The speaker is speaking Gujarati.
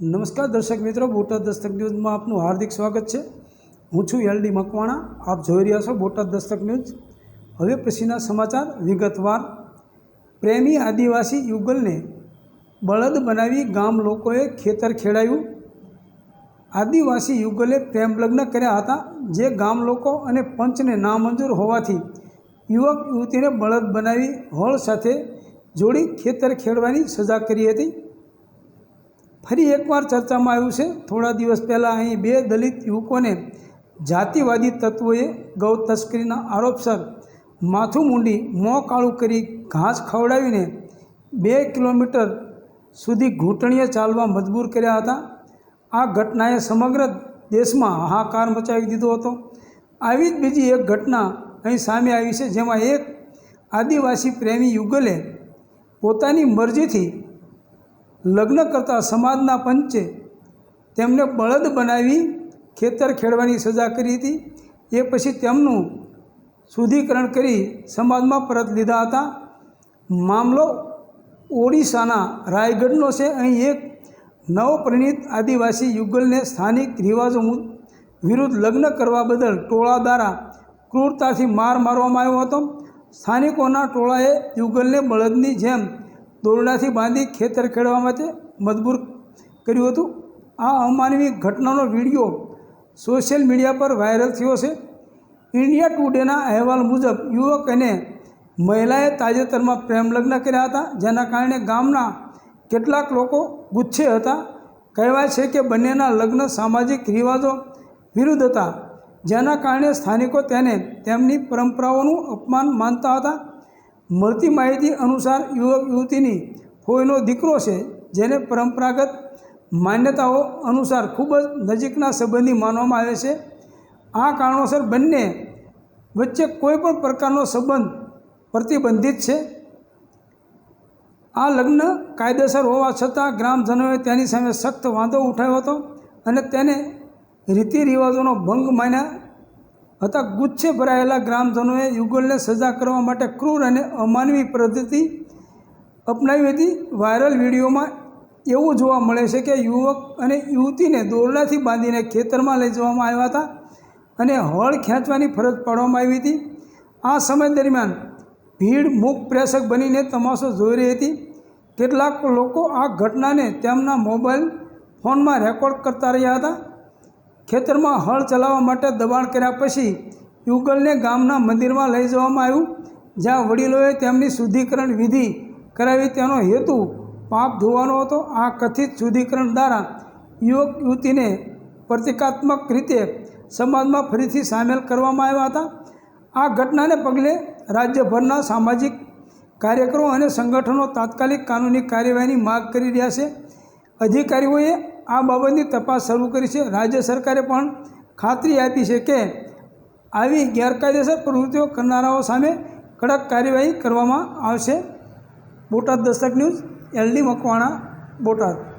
નમસ્કાર દર્શક મિત્રો, બોટાદ દસ્તક ન્યૂઝમાં આપનું હાર્દિક સ્વાગત છે. હું છું એલડી મકવાણા, આપ જોઈ રહ્યા છો બોટાદ દસ્તક ન્યૂઝ. હવે પછીના સમાચાર વિગતવાર. પ્રેમી આદિવાસી યુગલને બળદ બનાવી ગામ લોકોએ ખેતર ખેડાયું. આદિવાસી યુગલે પ્રેમ લગ્ન કર્યા હતા, જે ગામ લોકો અને પંચને નામંજૂર હોવાથી યુવક યુવતીને બળદ બનાવી હળ સાથે જોડી ખેતર ખેડવાની સજા કરી હતી. ફરી એકવાર ચર્ચામાં આવ્યું છે. થોડા દિવસ પહેલાં અહીં બે દલિત યુવકોને જાતિવાદી તત્વોએ ગૌ તસ્કરીના આરોપસર માથું મૂંડી, મોં કાળું કરી ઘાસ ખવડાવીને બે કિલોમીટર સુધી ઘૂંટણીએ ચાલવા મજબૂર કર્યા હતા. આ ઘટનાએ સમગ્ર દેશમાં હાહાકાર મચાવી દીધો હતો. આવી જ બીજી એક ઘટના અહીં સામે આવી છે, જેમાં એક આદિવાસી પ્રેમી યુગલે પોતાની મરજીથી લગ્ન કરતા સમાજના પંચે તેમને બળદ બનાવી ખેતર ખેડવાની સજા કરી હતી. એ પછી તેમનું શુદ્ધિકરણ કરી સમાજમાં પરત લીધા હતા. મામલો ઓડિશાના રાયગઢનો છે. અહીં એક નવપરિણીત આદિવાસી યુગલને સ્થાનિક રિવાજો વિરુદ્ધ લગ્ન કરવા બદલ ટોળા દ્વારા ક્રૂરતાથી માર મારવામાં આવ્યો હતો. સ્થાનિકોના ટોળાએ યુગલને બળદની જેમ દોરડાથી બાંધી ખેતર ખેડવા માટે મજબૂર કર્યું હતું. આ અમાનવી ઘટનાનો વીડિયો સોશિયલ મીડિયા પર વાયરલ થયો છે. ઇન્ડિયા ટુડેના અહેવાલ મુજબ યુવક અને મહિલાએ તાજેતરમાં પ્રેમ લગ્ન કર્યા હતા, જેના કારણે ગામના કેટલાક લોકો ગુચ્છે હતા. કહેવાય છે કે બંનેના લગ્ન સામાજિક રિવાજો વિરુદ્ધ હતા, જેના કારણે સ્થાનિકો તેને તેમની પરંપરાઓનું અપમાન માનતા હતા. મળતી માહિતી અનુસાર યુવક યુવતીની ફોઈનો દીકરો છે, જેને પરંપરાગત માન્યતાઓ અનુસાર ખૂબ જ નજીકના સંબંધી માનવામાં આવે છે. આ કારણોસર બંને વચ્ચે કોઈ પણ પ્રકારનો સંબંધ પ્રતિબંધિત છે. આ લગ્ન કાયદેસર હોવા છતાં ગ્રામજનોએ તેની સામે સખ્ત વાંધો ઉઠાવ્યો હતો અને તેને રીતિ રિવાજોનો ભંગ માન્યા હતા. ગુચ્છે ભરાયેલા ગ્રામજનોએ યુગલને સજા કરવા માટે ક્રૂર અને અમાનવી પદ્ધતિ અપનાવી હતી. વાયરલ વિડીયોમાં એવું જોવા મળે છે કે યુવક અને યુવતીને દોરડાથી બાંધીને ખેતરમાં લઈ જવામાં આવ્યા હતા અને હળ ખેંચવાની ફરજ પાડવામાં આવી હતી. આ સમય દરમિયાન ભીડ મૂક પ્રેક્ષક બનીને તમાશો જોઈ રહી હતી. કેટલાક લોકો આ ઘટનાને તેમના મોબાઈલ ફોનમાં રેકોર્ડ કરતા રહ્યા હતા. ખેતરમાં હળ ચલાવવા માટે દબાણ કર્યા પછી યુગલને ગામના મંદિરમાં લઈ જવામાં આવ્યું, જ્યાં વડીલોએ તેમની શુદ્ધિકરણ વિધિ કરાવી તેનો હેતુ પાપ ધોવાનો હતો. આ કથિત શુદ્ધિકરણ દ્વારા યુવક યુવતીને પ્રતિકાત્મક રીતે સમાજમાં ફરીથી સામેલ કરવામાં આવ્યા હતા. આ ઘટનાને પગલે રાજ્યભરના સામાજિક કાર્યકરો અને સંગઠનો તાત્કાલિક કાનૂની કાર્યવાહીની માગ કરી રહ્યા છે. અધિકારીઓએ આ બાબતની તપાસ શરૂ કરી છે. રાજ્ય સરકારે પણ ખાતરી આપી છે કે આવી ગેરકાયદેસર પ્રવૃત્તિઓ કરનારાઓ સામે કડક કાર્યવાહી કરવામાં આવશે. Botad Dastak news, LD Makwana, Botad.